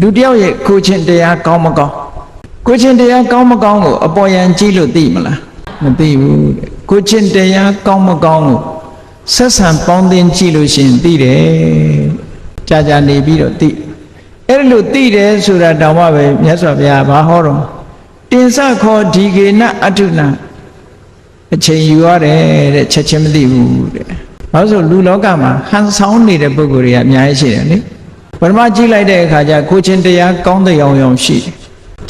လူတစ်ယောက်ရဲ့ကိုချင်းတရားကောင်းမကောင်းကိုချင်းတရားကောင်းမကောင်းကိုအပေါ်ယံကြည့်လို့သိမလားမသိဘူးတဲ့ကိုချင်းတရားကောင်းမကောင်းကိုဆက်ဆံပေါင်းသင်းကြည့်လို့ရှိရင်သိတယ်ကြာကြာနေပြီးတော့သိအဲ့လိုသိတယ်ဆိုတာတောင်မှပဲမြတ်စွာဘုရားဘာဟောတော့တင်စခောဒီကေနအထုနာအချိန်ယူရတယ်တဲ့ချက်ချင်းမသိဘူးတဲ့ဘာလို့ဆိုလူလောကမှာဟန်ဆောင်နေတဲ့ပုဂ္ဂိုလ်တွေကအများကြီးရှိတယ်လေ ပထမကြည့်လိုက်တဲ့အခါကျကိုချင်းတရားကောင်းတဲ့အောင်အောင်ရှိတယ်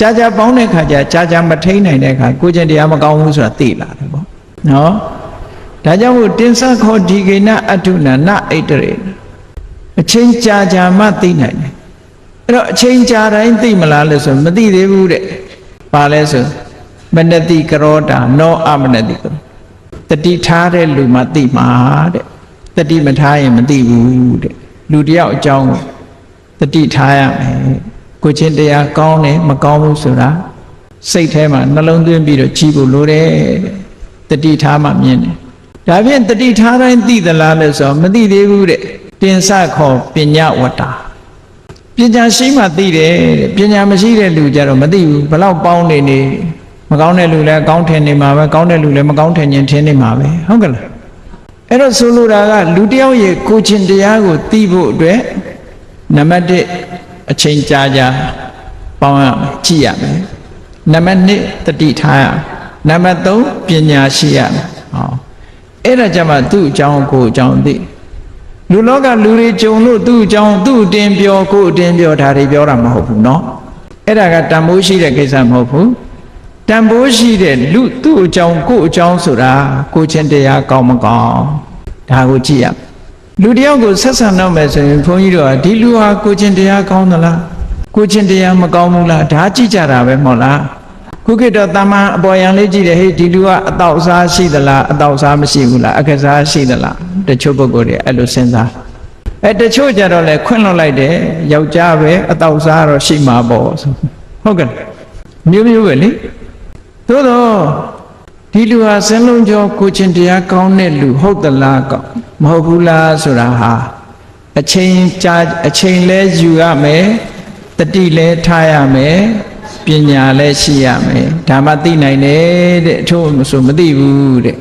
ကြာကြာပေါင်းတဲ့အခါကျကြာကြာမထိန်နိုင်တဲ့အခါကိုချင်းတရားမကောင်းဘူးဆိုတာသိလာတယ်ပေါ့နော်ဒါကြောင့်မို့တင်စခောဒီကေနအထုနာနဣတရေအချင်းကြာကြာမှသိနိုင်တယ်အဲ့တော့အချင်းကြာတိုင်းသိမလားလို့ဆိုမသိသေးဘူးတဲ့ဘာလဲဆိုမနတိကရောတာနောအမနတိကရောတတိထားတဲ့လူမှသိမှာတဲ့တတိမထားရင်မသိဘူးတဲ့လူတယောက်အကြောင်းကို တတိထားရမယ်ကိုချင်းတရားကောင်းတယ်မကောင်းဘူးဆိုတာစိတ်ထဲမှာနှလုံးသွင်းပြီးတော့ကြည့်ဖို့လိုတယ်တဲ့တတိထားမှမြင်တယ်ဒါဖြင့်တတိထားတိုင်းသိသလားလို့ဆိုတော့မသိသေးဘူးတဲ့တင်စခေါ်ပညာဝတ္တာပညာရှိမှသိတယ်တဲ့ပညာမရှိတဲ့လူကြတော့မသိဘူးဘလောက်ပေါင်းနေနေမကောင်းတဲ့လူလည်းကောင်းထင်နေမှာပဲကောင်းတဲ့လူလည်းမကောင်းထင်ရင်ထင်နေမှာပဲဟုတ်ကလားအဲ့တော့ဆိုလိုတာကလူတစ်ယောက်ရဲ့ကိုချင်းတရားကိုသိဖို့အတွက် နံပါတ်1အချိန်ကြာကြာပေါင်းရမယ်ကြည့်ရမယ်နံပါတ်2တတိထားရမယ်နံပါတ်3ပညာရှိရမယ်ဟောအဲ့ဒါကြမှာသူ့အကြောင်းကိုယ်အကြောင်းသိ လူလောကလူတွေကြုံလို့သူ့အကြောင်းသူ့အတင်ပြောကိုယ်အတင်ပြောဒါတွေပြောတာမဟုတ်ဘူးเนาะအဲ့ဒါကတန်ဖိုးရှိတဲ့ကိစ္စမဟုတ်ဘူးတန်ဖိုးရှိတဲ့လူသူ့အကြောင်းကိုယ့်အကြောင်းဆိုတာကိုချင်းတရားကောင်းမကောင်းဒါကိုကြည့်ရမယ် လူတယောက်ကိုဆက်ဆံတော့မယ်ဆိုရင်ဘုန်းကြီးတို့ကဒီလူဟာကိုချင်းတရားကောင်းသလားကိုချင်းတရားမကောင်းဘူးလားဒါကြည့်ကြတာပဲမဟုတ်လားခုခေတ်တော့တာမန်အပေါ်ယံလေးကြည့်တယ်ဟေးဒီလူကအတော့စားရှိသလားအတော့စားမရှိဘူးလားအကစားရှိသလားတချို့ပုဂ္ဂိုလ်တွေအဲ့လိုစဉ်းစားအဲတချို့ကြတော့လေခွင့်လွတ်လိုက်တယ်ယောက်ျားပဲအတော့စားတော့ရှိမှာပေါ့ဆိုဟုတ်ကဲ့မျိုးမျိုးပဲလေသို့တော့ဒီလူဟာစင်လုံးကျော်ကိုချင်းတရားကောင်းတဲ့လူဟုတ်သလားကော မဟုတ်ဘူးလားဆိုတာဟာအချိန်ကြာအချိန်လဲယူရမယ်တတိလဲထားရမယ်ပညာလဲရှိရမယ်ဒါမှသိနိုင်တယ်တဲ့အထို့ဆိုမသိဘူးတဲ့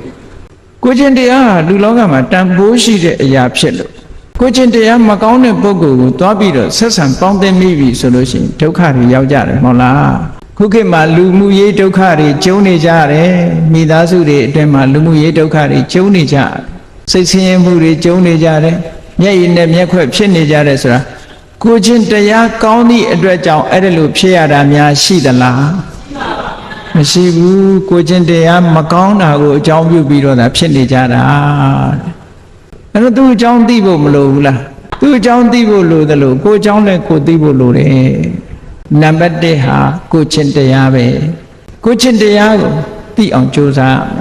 ကိုချင်းတရားဟာလူလောကမှာတန်ဖိုးရှိတဲ့အရာဖြစ်လို့ကိုချင်းတရားမကောင်းတဲ့ပုဂ္ဂိုလ်ကိုသွားပြီးတော့ဆက်ဆံပေါင်းသိမိပြီဆိုလို့ရှိရင်ဒုက္ခတွေရောက်ကြတယ်မဟုတ်လားခုခေတ်မှာလူမှုရေးဒုက္ခတွေကျုံနေကြတယ်မိသားစုတွေအတွင်းမှာလူမှုရေးဒုက္ခတွေကျုံနေကြတယ် စိတ်ဆင်းရဲမှုတွေကျုံနေကြတယ်မျက်ရည်နဲ့မျက်ခွက်ဖြစ်နေကြတယ်ဆိုတာကိုချင်းတရားကောင်းသည့်အတွက်ကြောင့်အဲ့ဒါလိုဖြစ်ရတာများရှိသလားမရှိဘူးကိုချင်းတရားမကောင်းတာကိုအကြောင်းပြုပြီးတော့သာဖြစ်နေကြတာအဲ့တော့သူအကြောင်းသိဖို့မလိုဘူးလားသူအကြောင်းသိဖို့လိုတယ်လို့ကိုအကြောင်းလည်းကိုသိဖို့လိုတယ်နံပါတ်1ဟာကိုချင်းတရားပဲကိုချင်းတရားကိုသိအောင်ကြိုးစားရမယ်